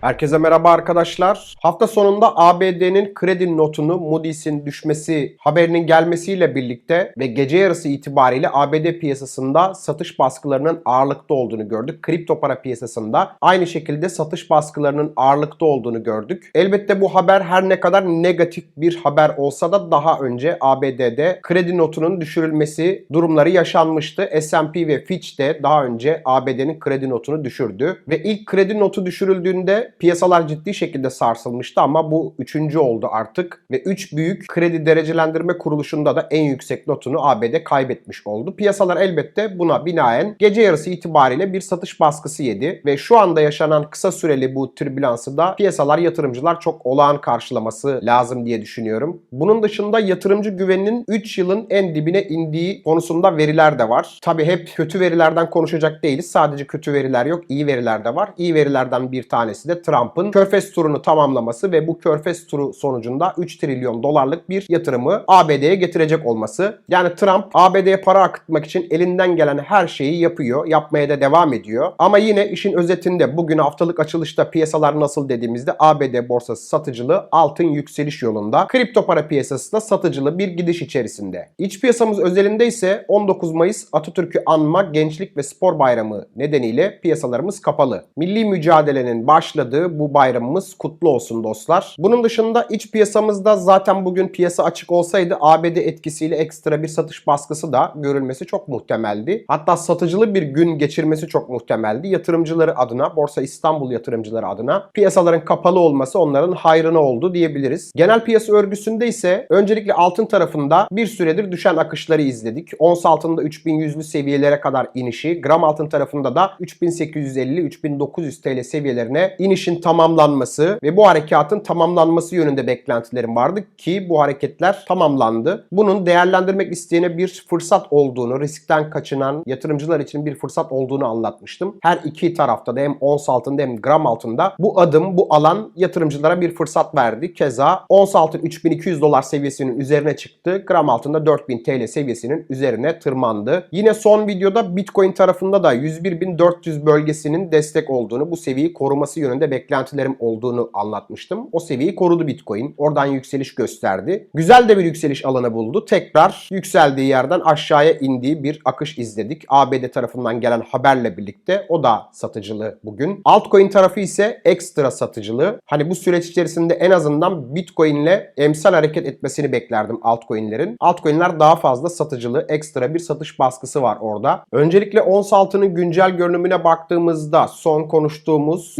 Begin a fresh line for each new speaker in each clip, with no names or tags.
Herkese merhaba arkadaşlar. Hafta sonunda ABD'nin kredi notunu Moody's'in düşmesi haberinin gelmesiyle birlikte ve gece yarısı itibariyle ABD piyasasında satış baskılarının ağırlıkta olduğunu gördük. Kripto para piyasasında aynı şekilde satış baskılarının ağırlıkta olduğunu gördük. Elbette bu haber her ne kadar negatif bir haber olsa da daha önce ABD'de kredi notunun düşürülmesi durumları yaşanmıştı. S&P ve Fitch de daha önce ABD'nin kredi notunu düşürdü ve ilk kredi notu düşürüldüğünde piyasalar ciddi şekilde sarsılmıştı ama bu üçüncü oldu artık ve üç büyük kredi derecelendirme kuruluşunda da en yüksek notunu ABD kaybetmiş oldu. Piyasalar elbette buna binaen gece yarısı itibariyle bir satış baskısı yedi ve şu anda yaşanan kısa süreli bu türbülansı da piyasalar yatırımcılar çok olağan karşılaması lazım diye düşünüyorum. Bunun dışında yatırımcı güveninin 3 yılın en dibine indiği konusunda veriler de var. Tabi hep kötü verilerden konuşacak değiliz. Sadece kötü veriler yok, iyi veriler de var. İyi verilerden bir tanesi de Trump'ın Körfez turunu tamamlaması ve bu Körfez turu sonucunda 3 trilyon dolarlık bir yatırımı ABD'ye getirecek olması. Yani Trump ABD'ye para akıtmak için elinden gelen her şeyi yapıyor. Yapmaya da devam ediyor. Ama yine işin özetinde bugün haftalık açılışta piyasalar nasıl dediğimizde ABD borsası satıcılı altın yükseliş yolunda. Kripto para piyasası da satıcılı bir gidiş içerisinde. İç piyasamız özelinde ise 19 Mayıs Atatürk'ü anma Gençlik ve Spor Bayramı nedeniyle piyasalarımız kapalı. Milli mücadelenin başladığı bu bayramımız kutlu olsun dostlar. Bunun dışında iç piyasamızda zaten bugün piyasa açık olsaydı ABD etkisiyle ekstra bir satış baskısı da görülmesi çok muhtemeldi. Hatta satıcılı bir gün geçirmesi çok muhtemeldi. Yatırımcıları adına, Borsa İstanbul yatırımcıları adına piyasaların kapalı olması onların hayrına oldu diyebiliriz. Genel piyasa örgüsünde ise öncelikle altın tarafında bir süredir düşen akışları izledik. Ons altında 3100'lü seviyelere kadar inişi, gram altın tarafında da 3850-3900 TL seviyelerine inişin tamamlanması ve bu harekatın tamamlanması yönünde beklentilerim vardı ki bu hareketler tamamlandı. Bunun değerlendirmek isteyene bir fırsat olduğunu, riskten kaçınan yatırımcılar için bir fırsat olduğunu anlatmıştım. Her iki tarafta da hem ons altında hem gram altında bu adım, bu alan yatırımcılara bir fırsat verdi. Keza ons altın 3200 dolar seviyesinin üzerine çıktı. Gram altında 4000 TL seviyesinin üzerine tırmandı. Yine son videoda Bitcoin tarafında da 101.400 bölgesinin destek olduğunu, bu seviyeyi koruması yönünde beklentilerim olduğunu anlatmıştım. O seviyeyi korudu Bitcoin. Oradan yükseliş gösterdi. Güzel de bir yükseliş alanı buldu. Tekrar yükseldiği yerden aşağıya indiği bir akış izledik. ABD tarafından gelen haberle birlikte o da satıcılı bugün. Altcoin tarafı ise ekstra satıcılı. Hani bu süreç içerisinde en azından Bitcoin ile emsal hareket etmesini beklerdim altcoin'lerin. Altcoin'ler daha fazla satıcılı, ekstra bir satış baskısı var orada. Öncelikle ons altının güncel görünümüne baktığımızda son konuştuğumuz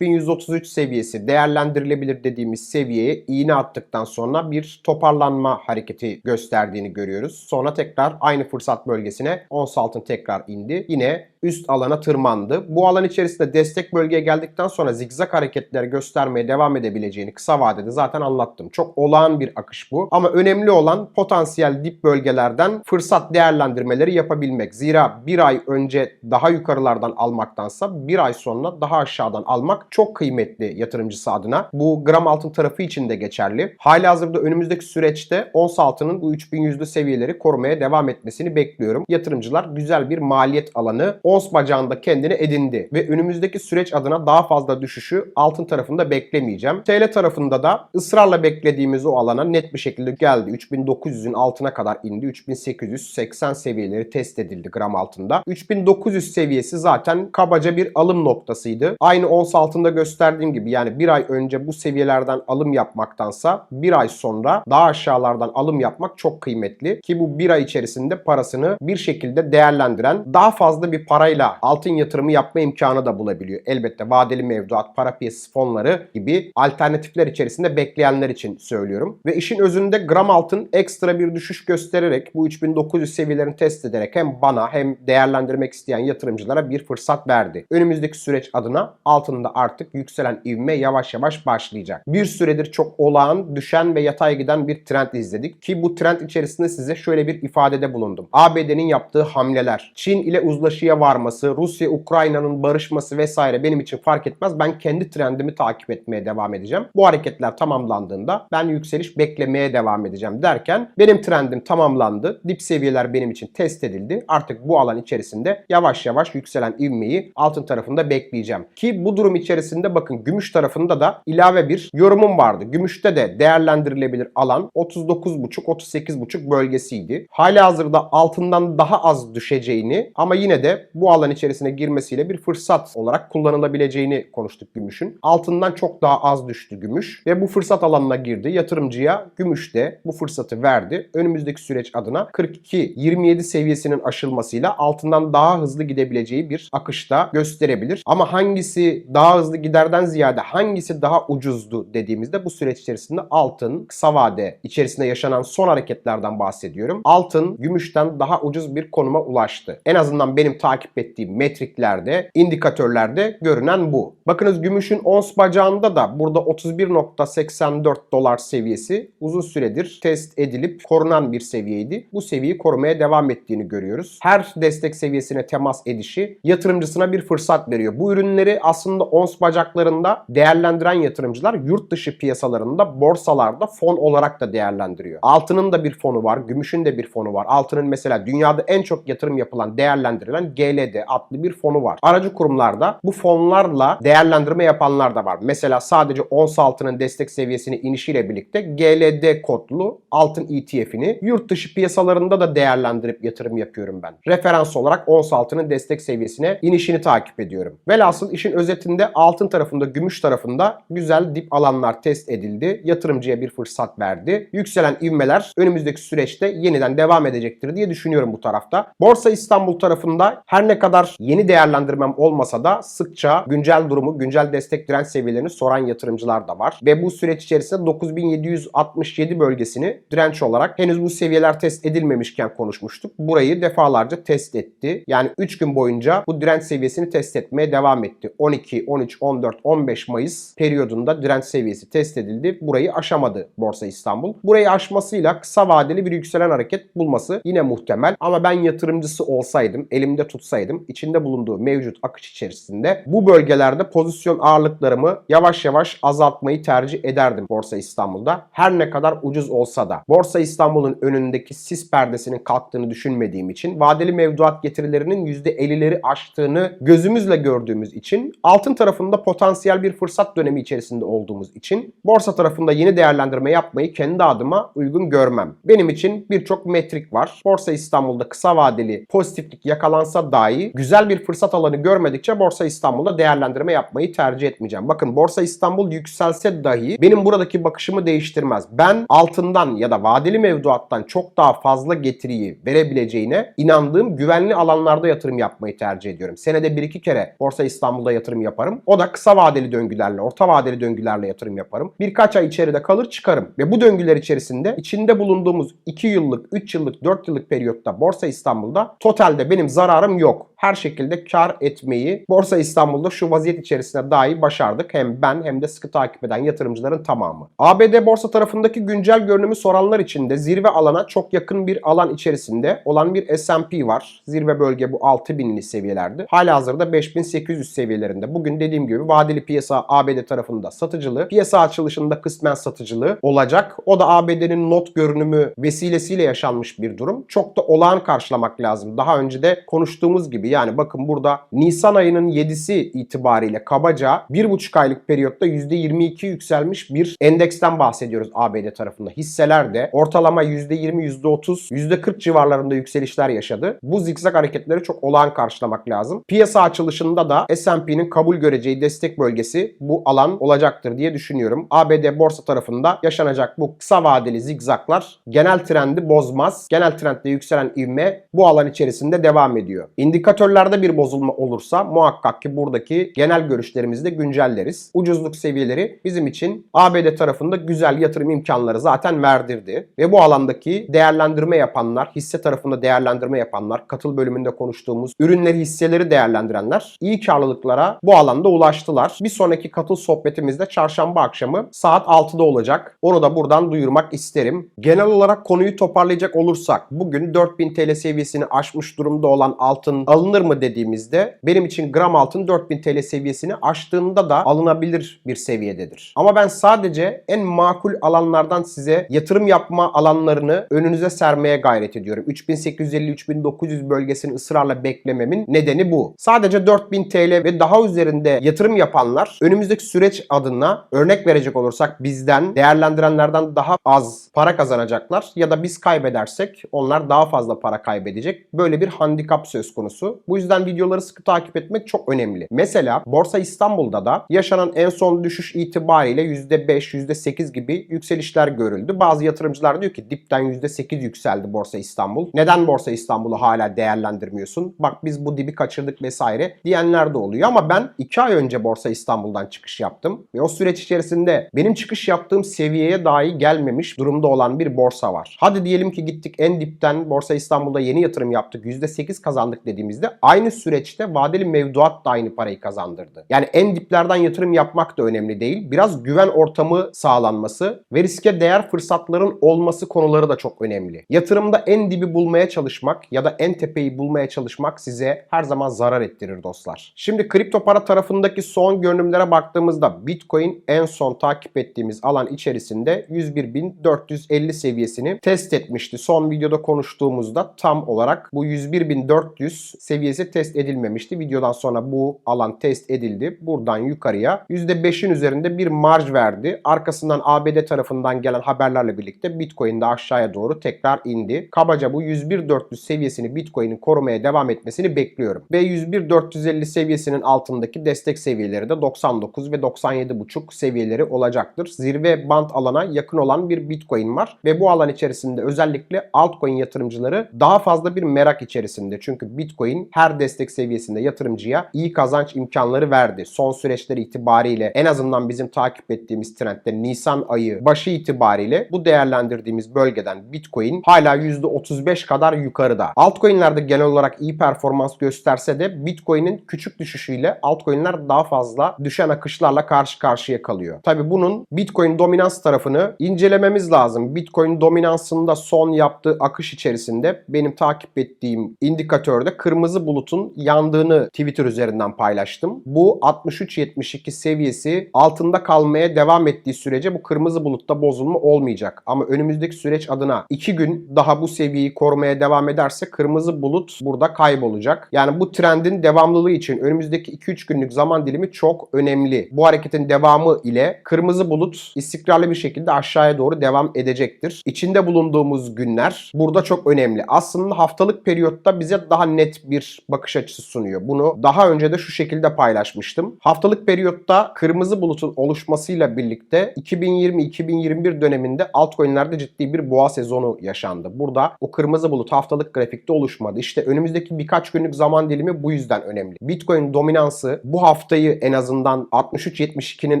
3133 seviyesi değerlendirilebilir dediğimiz seviyeye iğne attıktan sonra bir toparlanma hareketi gösterdiğini görüyoruz. Sonra tekrar aynı fırsat bölgesine ons altın tekrar indi. Yine üst alana tırmandı. Bu alan içerisinde destek bölgeye geldikten sonra zigzag hareketler göstermeye devam edebileceğini kısa vadede zaten anlattım. Çok olağan bir akış bu. Ama önemli olan potansiyel dip bölgelerden fırsat değerlendirmeleri yapabilmek. Zira bir ay önce daha yukarılardan almaktansa bir ay sonra daha aşağıdan almak çok kıymetli yatırımcısı adına. Bu gram altın tarafı için de geçerli. Hali hazırda önümüzdeki süreçte ons altının bu 3100'lü seviyeleri korumaya devam etmesini bekliyorum. Yatırımcılar güzel bir maliyet alanı ons bacağında kendini edindi ve önümüzdeki süreç adına daha fazla düşüşü altın tarafında beklemeyeceğim. TL tarafında da ısrarla beklediğimiz o alana net bir şekilde geldi. 3900'ün altına kadar indi. 3880 seviyeleri test edildi gram altında. 3900 seviyesi zaten kabaca bir alım noktasıydı. Aynı ons altında gösterdiğim gibi yani bir ay önce bu seviyelerden alım yapmaktansa bir ay sonra daha aşağılardan alım yapmak çok kıymetli ki bu bir ay içerisinde parasını bir şekilde değerlendiren daha fazla bir parayla altın yatırımı yapma imkanı da bulabiliyor. Elbette vadeli mevduat, para piyasası fonları gibi alternatifler içerisinde bekleyenler için söylüyorum. Ve işin özünde gram altın ekstra bir düşüş göstererek bu 3900 seviyelerini test ederek hem bana hem değerlendirmek isteyen yatırımcılara bir fırsat verdi. Önümüzdeki süreç adına altında artık yükselen ivme yavaş yavaş başlayacak. Bir süredir çok olağan, düşen ve yatay giden bir trend izledik ki bu trend içerisinde size şöyle bir ifadede bulundum. ABD'nin yaptığı hamleler, Çin ile uzlaşıya varması, Rusya Ukrayna'nın barışması vesaire benim için fark etmez. Ben kendi trendimi takip etmeye devam edeceğim. Bu hareketler tamamlandığında ben yükseliş beklemeye devam edeceğim derken benim trendim tamamlandı. Dip seviyeler benim için test edildi. Artık bu alan içerisinde yavaş yavaş yükselen ivmeyi altın tarafında bekleyeceğim. Ki bu durum içerisinde bakın gümüş tarafında da ilave bir yorumum vardı. Gümüşte de değerlendirilebilir alan 39,5-38,5 bölgesiydi. Hali hazırda altından daha az düşeceğini ama yine de bu alan içerisine girmesiyle bir fırsat olarak kullanılabileceğini konuştuk gümüşün. Altından çok daha az düştü gümüş ve bu fırsat alanına girdi. Yatırımcıya gümüş de bu fırsatı verdi. Önümüzdeki süreç adına 42-27 seviyesinin aşılmasıyla altından daha hızlı gidebileceği bir akışta gösterebilir. Ama hangisi daha hızlı giderden ziyade hangisi daha ucuzdu dediğimizde bu süreç içerisinde altın kısa vade içerisinde yaşanan son hareketlerden bahsediyorum. Altın gümüşten daha ucuz bir konuma ulaştı. En azından benim takip ettiğim metriklerde, indikatörlerde görünen bu. Bakınız gümüşün ons bacağında da burada 31.84 dolar seviyesi uzun süredir test edilip korunan bir seviyeydi. Bu seviyeyi korumaya devam ettiğini görüyoruz. Her destek seviyesine temas edişi yatırımcısına bir fırsat veriyor. Bu ürünleri aslında ons bacaklarında değerlendiren yatırımcılar yurt dışı piyasalarında, borsalarda fon olarak da değerlendiriyor. Altının da bir fonu var, gümüşün de bir fonu var. Altının mesela dünyada en çok yatırım yapılan, değerlendirilen GLD adlı bir fonu var. Aracı kurumlarda bu fonlarla değerlendirme yapanlar da var. Mesela sadece ons altının destek seviyesini inişiyle birlikte GLD kodlu altın ETF'ini yurt dışı piyasalarında da değerlendirip yatırım yapıyorum ben. Referans olarak ons altının destek seviyesine inişini takip ediyorum. Velhasıl işin özetinde altın tarafında, gümüş tarafında güzel dip alanlar test edildi. Yatırımcıya bir fırsat verdi. Yükselen ivmeler önümüzdeki süreçte yeniden devam edecektir diye düşünüyorum bu tarafta. Borsa İstanbul tarafında her ne kadar yeni değerlendirmem olmasa da sıkça güncel durumu, güncel destek direnç seviyelerini soran yatırımcılar da var. Ve bu süreç içerisinde 9767 bölgesini direnç olarak henüz bu seviyeler test edilmemişken konuşmuştuk. Burayı defalarca test etti. Yani 3 gün boyunca bu direnç seviyesini test etmeye devam etti. 12, 13, 14, 15 Mayıs periyodunda direnç seviyesi test edildi. Burayı aşamadı Borsa İstanbul. Burayı aşmasıyla kısa vadeli bir yükselen hareket bulması yine muhtemel. Ama ben yatırımcısı olsaydım, elimde tutsaydım, içinde bulunduğu mevcut akış içerisinde bu bölgelerde pozisyon ağırlıklarımı yavaş yavaş azaltmayı tercih ederdim Borsa İstanbul'da. Her ne kadar ucuz olsa da. Borsa İstanbul'un önündeki sis perdesinin kalktığını düşünmediğim için, vadeli mevduat getirilerinin %50'leri aştığını gözümüzle gördüğümüz için, altın tarafında potansiyel bir fırsat dönemi içerisinde olduğumuz için borsa tarafında yeni değerlendirme yapmayı kendi adıma uygun görmem. Benim için birçok metrik var. Borsa İstanbul'da kısa vadeli pozitiflik yakalansa dahi güzel bir fırsat alanı görmedikçe Borsa İstanbul'da değerlendirme yapmayı tercih etmeyeceğim. Bakın Borsa İstanbul yükselse dahi benim buradaki bakışımı değiştirmez. Ben altından ya da vadeli mevduattan çok daha fazla getiriyi verebileceğine inandığım güvenli alanlarda yatırım yapmayı tercih ediyorum. Senede 1-2 kere Borsa İstanbul'da yatırım yaparım. O da kısa vadeli döngülerle, orta vadeli döngülerle yatırım yaparım. Birkaç ay içeride kalır çıkarım. Ve bu döngüler içerisinde içinde bulunduğumuz 2 yıllık, 3 yıllık, 4 yıllık periyotta Borsa İstanbul'da totalde benim zararım yok. Her şekilde kar etmeyi Borsa İstanbul'da şu vaziyet içerisinde dahi başardık. Hem ben hem de sıkı takip eden yatırımcıların tamamı. ABD borsa tarafındaki güncel görünümü soranlar için de zirve alana çok yakın bir alan içerisinde olan bir S&P var. Zirve bölge bu 6000'li seviyelerde. Halihazırda 5800 seviyelerinde. Bugün dediğim gibi vadeli piyasa ABD tarafında satıcılı. Piyasa açılışında kısmen satıcılı olacak. O da ABD'nin not görünümü vesilesiyle yaşanmış bir durum. Çok da olağan karşılamak lazım. Daha önce de konuştuğumuz gibi yani bakın burada Nisan ayının 7'si itibariyle kabaca 1,5 aylık periyotta %22 yükselmiş bir endeksten bahsediyoruz ABD tarafında. Hisseler de ortalama %20, %30, %40 civarlarında yükselişler yaşadı. Bu zikzak hareketleri çok olağan karşılamak lazım. Piyasa açılışında da S&P'nin kabul göreceği destek bölgesi bu alan olacaktır diye düşünüyorum. ABD borsa tarafında yaşanacak bu kısa vadeli zigzaklar genel trendi bozmaz. Genel trendde yükselen ivme bu alan içerisinde devam ediyor. İndikatörlerde bir bozulma olursa muhakkak ki buradaki genel görüşlerimizi de güncelleriz. Ucuzluk seviyeleri bizim için ABD tarafında güzel yatırım imkanları zaten verdirdi. Ve bu alandaki değerlendirme yapanlar, hisse tarafında değerlendirme yapanlar, katıl bölümünde konuştuğumuz ürünleri, hisseleri değerlendirenler iyi karlılıklara bu alanda ulaştılar. Bir sonraki katıl sohbetimizde çarşamba akşamı saat 6'da olacak. Onu da buradan duyurmak isterim. Genel olarak konuyu toparlayacak olursak bugün 4000 TL seviyesini aşmış durumda olan altın altın alınır mı dediğimizde benim için gram altın 4000 TL seviyesini aştığında da alınabilir bir seviyededir. Ama ben sadece en makul alanlardan size yatırım yapma alanlarını önünüze sermeye gayret ediyorum. 3850-3900 bölgesini ısrarla beklememin nedeni bu. Sadece 4000 TL ve daha üzerinde yatırım yapanlar önümüzdeki süreç adına örnek verecek olursak bizden değerlendirenlerden daha az para kazanacaklar ya da biz kaybedersek onlar daha fazla para kaybedecek. Böyle bir handikap söz konusu. Bu yüzden videoları sıkı takip etmek çok önemli. Mesela Borsa İstanbul'da da yaşanan en son düşüş itibariyle %5, %8 gibi yükselişler görüldü. Bazı yatırımcılar diyor ki dipten %8 yükseldi Borsa İstanbul. Neden Borsa İstanbul'u hala değerlendirmiyorsun? Bak biz bu dibi kaçırdık vesaire diyenler de oluyor ama ben 2 ay önce Borsa İstanbul'dan çıkış yaptım ve o süreç içerisinde benim çıkış yaptığım seviyeye dahi gelmemiş durumda olan bir borsa var. Hadi diyelim ki gittik en dipten Borsa İstanbul'da yeni yatırım yaptık %8 kazandık dediğimizde aynı süreçte vadeli mevduat da aynı parayı kazandırdı. Yani en diplerden yatırım yapmak da önemli değil. Biraz güven ortamı sağlanması ve riske değer fırsatların olması konuları da çok önemli. Yatırımda en dibi bulmaya çalışmak ya da en tepeyi bulmaya çalışmak size her zaman zarar ettirir dostlar. Şimdi kripto para tarafındaki son görünümlere baktığımızda Bitcoin en son takip ettiğimiz alan içerisinde 101.450 seviyesini test etmişti. Son videoda konuştuğumuzda tam olarak bu 101.400 seviyesi test edilmemişti. Videodan sonra bu alan test edildi. Buradan yukarıya %5'in üzerinde bir marj verdi. Arkasından ABD tarafından gelen haberlerle birlikte Bitcoin de aşağıya doğru tekrar indi. Kabaca bu 101.400 seviyesini Bitcoin'in korumaya devam etmesini bekliyorum. Ve 101.450 seviyesinin altındaki destek seviyeleri de 99 ve 97.5 seviyeleri olacaktır. Zirve band alana yakın olan bir Bitcoin var ve bu alan içerisinde özellikle altcoin yatırımcıları daha fazla bir merak içerisinde. Çünkü Bitcoin her destek seviyesinde yatırımcıya iyi kazanç imkanları verdi. Son süreçleri itibariyle en azından bizim takip ettiğimiz trendde Nisan ayı başı itibariyle bu değerlendirdiğimiz bölgeden Bitcoin hala %35 kadar yukarıda. Altcoin'lerde genel olarak iyi performans gösterse de Bitcoin'in küçük düşüşüyle altcoin'ler daha fazla düşen akışlarla karşı karşıya kalıyor. Tabi bunun Bitcoin dominans tarafını incelememiz lazım. Bitcoin dominansında son yaptığı akış içerisinde benim takip ettiğim indikatörde kırmızı bulutun yandığını Twitter üzerinden paylaştım. Bu 63.72 seviyesi altında kalmaya devam ettiği sürece bu kırmızı bulutta bozulma olmayacak. Ama önümüzdeki süreç adına 2 gün daha bu seviyeyi korumaya devam ederse kırmızı bulut burada kaybolacak. Yani bu trendin devamlılığı için önümüzdeki 2-3 günlük zaman dilimi çok önemli. Bu hareketin devamı ile kırmızı bulut istikrarlı bir şekilde aşağıya doğru devam edecektir. İçinde bulunduğumuz günler burada çok önemli. Aslında haftalık periyotta bize daha net bir bakış açısı sunuyor. Bunu daha önce de şu şekilde paylaşmıştım. Haftalık periyotta kırmızı bulutun oluşmasıyla birlikte 2020-2021 döneminde altcoin'lerde ciddi bir boğa sezonu yaşandı. Burada o kırmızı bulut haftalık grafikte oluşmadı. İşte önümüzdeki birkaç günlük zaman dilimi bu yüzden önemli. Bitcoin dominansı bu haftayı en azından 63-72'nin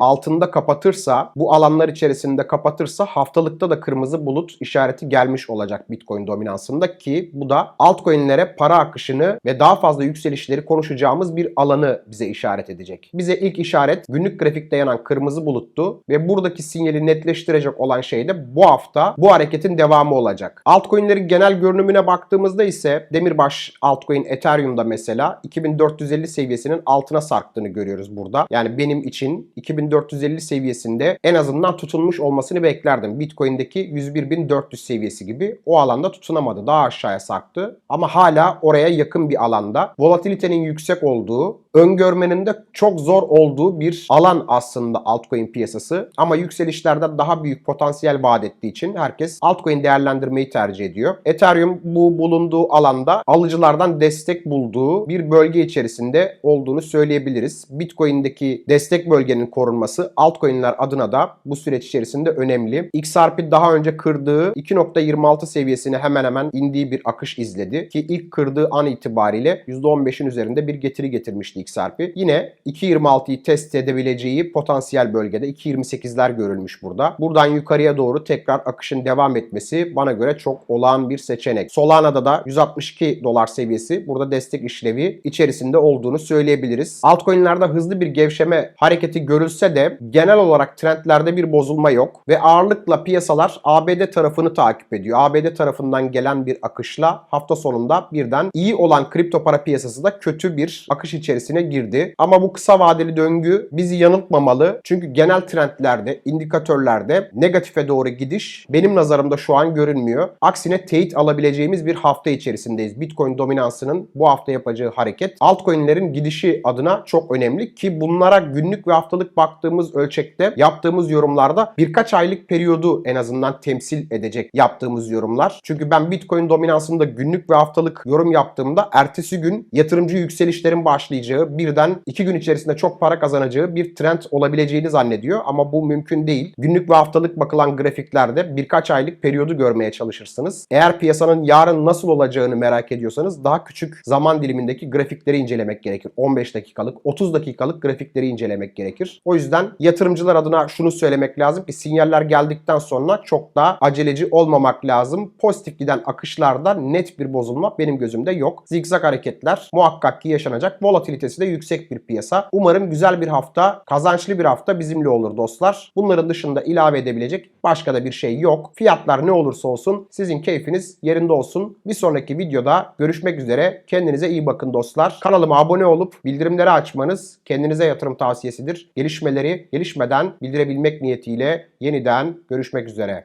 altında kapatırsa, bu alanlar içerisinde kapatırsa haftalıkta da kırmızı bulut işareti gelmiş olacak Bitcoin dominansında ki bu da altcoin'lere para akışını ve daha fazla yükselişleri konuşacağımız bir alanı bize işaret edecek. Bize ilk işaret günlük grafikte yanan kırmızı buluttu ve buradaki sinyali netleştirecek olan şey de bu hafta bu hareketin devamı olacak. Altcoin'lerin genel görünümüne baktığımızda ise Demirbaş altcoin Ethereum'da mesela 2450 seviyesinin altına sarktığını görüyoruz burada. Yani benim için 2450 seviyesinde en azından tutunmuş olmasını beklerdim. Bitcoin'deki 101.400 seviyesi gibi o alanda tutunamadı. Daha aşağıya sarktı. Ama hala oraya yakın bir alanda. Volatilitenin yüksek olduğu, öngörmenin de çok zor olduğu bir alan aslında altcoin piyasası. Ama yükselişlerde daha büyük potansiyel vaat ettiği için herkes altcoin değerlendirmeyi tercih ediyor. Ethereum bu bulunduğu alanda alıcılardan destek bulduğu bir bölge içerisinde olduğunu söyleyebiliriz. Bitcoin'deki destek bölgenin korunması altcoin'ler adına da bu süreç içerisinde önemli. XRP daha önce kırdığı 2.26 seviyesine hemen hemen indiği bir akış izledi ki ilk kırdığı an itibariyle %15'in üzerinde bir getiri getirmişti XRP. Yine 2.26'yı test edebileceği potansiyel bölgede 2.28'ler görülmüş burada. Buradan yukarıya doğru tekrar akışın devam etmesi bana göre çok olağan bir seçenek. Solana'da da 162 dolar seviyesi burada destek işlevi içerisinde olduğunu söyleyebiliriz. Altcoin'lerde hızlı bir gevşeme hareketi görülse de genel olarak trendlerde bir bozulma yok ve ağırlıkla piyasalar ABD tarafını takip ediyor. ABD tarafından gelen bir akışla hafta sonunda birden iyi olan kripto para piyasası da kötü bir akış içerisine girdi. Ama bu kısa vadeli döngü bizi yanıltmamalı. Çünkü genel trendlerde, indikatörlerde negatife doğru gidiş benim nazarımda şu an görünmüyor. Aksine teyit alabileceğimiz bir hafta içerisindeyiz. Bitcoin dominansının bu hafta yapacağı hareket altcoin'lerin gidişi adına çok önemli ki bunlara günlük ve haftalık baktığımız ölçekte yaptığımız yorumlarda birkaç aylık periyodu en azından temsil edecek yaptığımız yorumlar. Çünkü ben Bitcoin dominansında günlük ve haftalık yorum yaptığımda ertesi gün yatırımcı yükselişlerin başlayacağı, birden iki gün içerisinde çok para kazanacağı bir trend olabileceğini zannediyor ama bu mümkün değil. Günlük ve haftalık bakılan grafiklerde birkaç aylık periyodu görmeye çalışırsınız. Eğer piyasanın yarın nasıl olacağını merak ediyorsanız daha küçük zaman dilimindeki grafikleri incelemek gerekir. 15 dakikalık, 30 dakikalık grafikleri incelemek gerekir. O yüzden yatırımcılar adına şunu söylemek lazım ki sinyaller geldikten sonra çok daha aceleci olmamak lazım. Pozitif giden akışlarda net bir bozulma benim gözümde yok. Zigzag hareketler muhakkak ki yaşanacak. Volatilitesi de yüksek bir piyasa. Umarım güzel bir hafta, kazançlı bir hafta bizimle olur dostlar. Bunların dışında ilave edebilecek başka da bir şey yok. Fiyatlar ne olursa olsun sizin keyfiniz yerinde olsun. Bir sonraki videoda görüşmek üzere. Kendinize iyi bakın dostlar. Kanalıma abone olup bildirimleri açmanız kendinize yatırım tavsiyesidir. Gelişmeleri gelişmeden bildirebilmek niyetiyle yeniden görüşmek üzere.